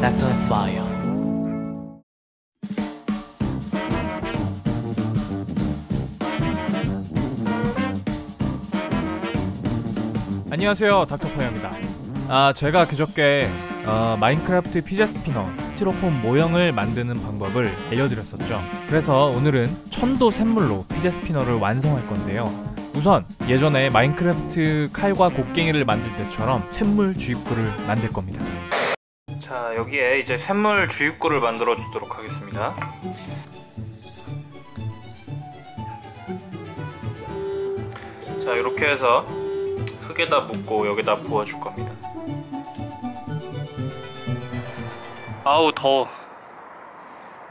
Dr. Fire. 안녕하세요 닥터파이어입니다 아 제가 그저께 어, 마인크래프트 피자 스피너 스티로폼 모형을 만드는 방법을 알려드렸었죠 그래서 오늘은 천도 샘물로 피자 스피너를 완성할 건데요 우선 예전에 마인크래프트 칼과 곡괭이를 만들 때처럼 샘물 주입구를 만들 겁니다 자 여기에 이제 샘물 주입구를 만들어 주도록 하겠습니다 자 이렇게 해서 흙에다 묻고 여기다 부어 줄 겁니다. 아우 더워.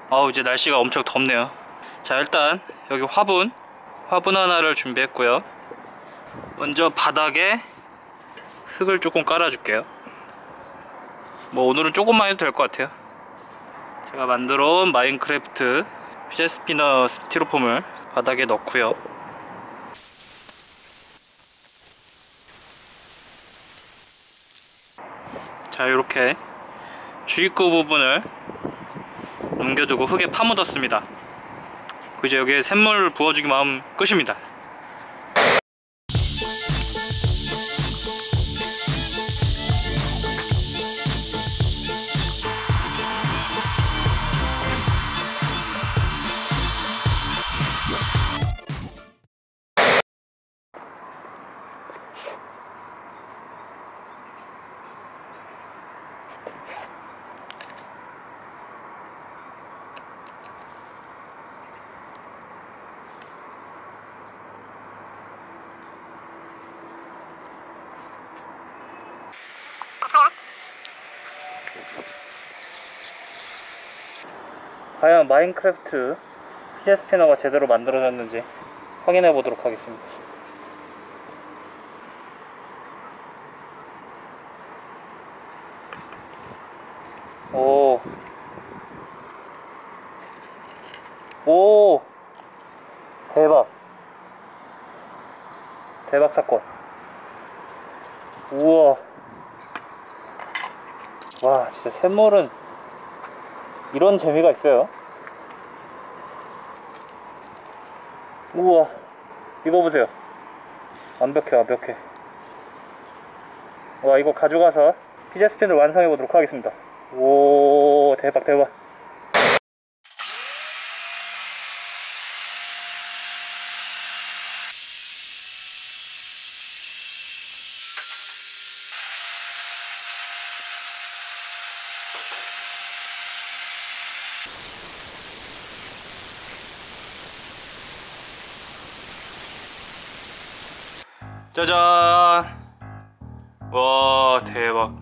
아우 이제 날씨가 엄청 덥네요. 자 일단 여기 화분 화분 하나를 준비했고요. 먼저 바닥에 흙을 조금 깔아줄게요. 뭐 오늘은 조금만 해도 될 것 같아요. 제가 만들어 온 마인크래프트 피제 스피너 스티로폼을 바닥에 넣고요. 자 이렇게 주입구 부분을 넘겨두고 흙에 파묻었습니다 그 이제 여기에 샘물을 부어주기만 하면 끝입니다 과연 마인크래프트 피제 스피너가 제대로 만들어졌는지 확인해 보도록 하겠습니다 오. 오. 대박. 대박 사건. 우와. 와, 진짜 샘물은 이런 재미가 있어요. 우와. 이거 보세요. 완벽해, 완벽해. 와, 이거 가져가서 피제 스핀을 완성해 보도록 하겠습니다. 오, 대박, 대박. 짜잔! 와, 대박.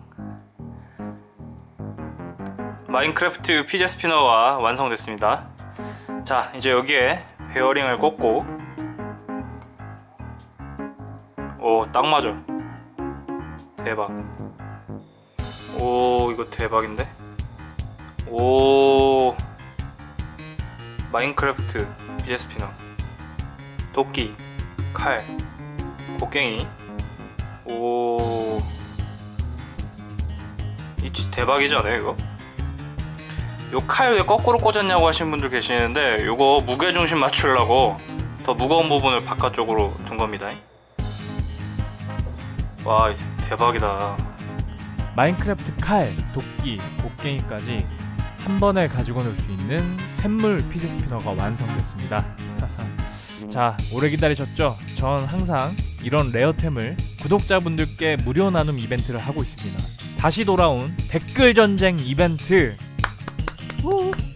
마인크래프트 피자 스피너가 완성됐습니다. 자, 이제 여기에 베어링을 꽂고 오, 딱 맞아. 대박. 오, 이거 대박인데? 오, 마인크래프트 피자 스피너. 도끼, 칼, 곡괭이. 오, 이 대박이지 않아요, 이거? 요 칼 왜 거꾸로 꽂았냐고 하시는 분들 계시는데 요거 무게중심 맞추려고 더 무거운 부분을 바깥쪽으로 둔 겁니다 와 대박이다 마인크래프트 칼, 도끼, 곡괭이까지 한 번에 가지고 놀 수 있는 샘물 피지 스피너가 완성됐습니다 자 오래 기다리셨죠? 전 항상 이런 레어템을 구독자분들께 무료 나눔 이벤트를 하고 있습니다 다시 돌아온 댓글 전쟁 이벤트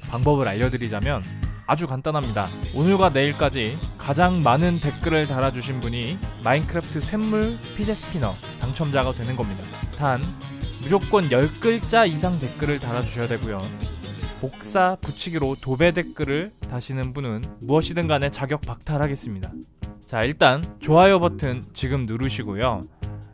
방법을 알려드리자면 아주 간단합니다. 오늘과 내일까지 가장 많은 댓글을 달아주신 분이 마인크래프트 쇳물 피제 스피너 당첨자가 되는 겁니다. 단 무조건 10글자 이상 댓글을 달아주셔야 되고요. 복사 붙이기로 도배 댓글을 다시는 분은 무엇이든 간에 자격 박탈하겠습니다. 자 일단 좋아요 버튼 지금 누르시고요.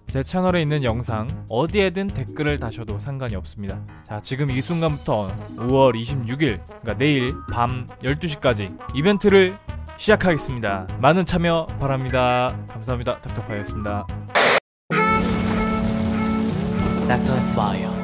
제 채널에 있는 영상 어디에든 댓글을 다셔도 상관이 없습니다. 자, 지금 이 순간부터 5월 26일, 그러니까 내일 밤 12시까지 이벤트를 시작하겠습니다. 많은 참여 바랍니다. 감사합니다. 닥터파이였습니다. Fire.